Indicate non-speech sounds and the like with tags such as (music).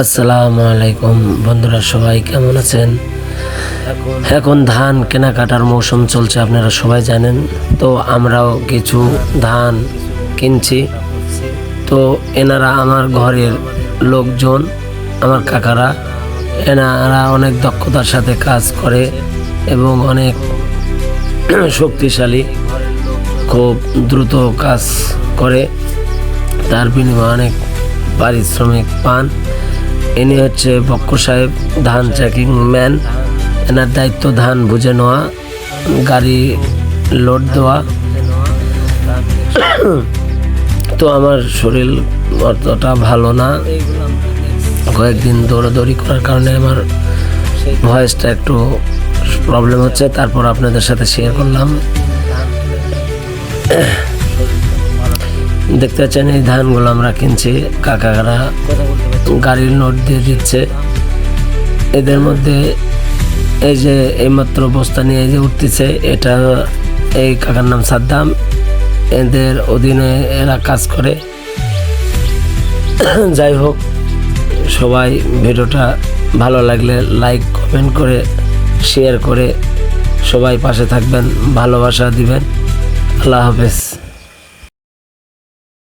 আসসালামু আলাইকুম বন্ধুরা, সবাই কেমন আছেন? এখন ধান কেনাকাটার মৌসুম চলছে, আপনারা সবাই জানেন। তো আমরাও কিছু ধান কিনছি। তো এনারা আমার ঘরের লোকজন, আমার কাকারা, এনারা অনেক দক্ষতার সাথে কাজ করে এবং অনেক শক্তিশালী, খুব দ্রুত কাজ করে। তার বিনিময়ে অনেক পারিশ্রমিক পান। ইনি হচ্ছে বক্কর সাহেব, ধান চেকিং ম্যান। এনার দায়িত্ব ধান বুঝে নেওয়া, গাড়ি লোড দেওয়া। তো আমার শরীর অতটা ভালো না। কয়েকদিন দৌড়াদৌড়ি করার কারণে আমার ভয়েসটা একটু প্রবলেম হচ্ছে, তারপর আপনাদের সাথে শেয়ার করলাম। দেখতে পাচ্ছেন এই ধানগুলো আমরা কিনছি, কাকারা গাড়ির নোট দিয়ে দিচ্ছে। এদের মধ্যে এই যে এইমাত্র বস্তা নিয়ে যে উঠতেছে, এটা এই কাকার নাম সাদ্দাম। এদের অধীনে এরা কাজ করে। (clears throat) যাই হোক, সবাই ভিডিওটা ভালো লাগলে লাইক কমেন্ট করে শেয়ার করে সবাই পাশে থাকবেন, ভালোবাসা দিবেন। আল্লাহ হাফেজ।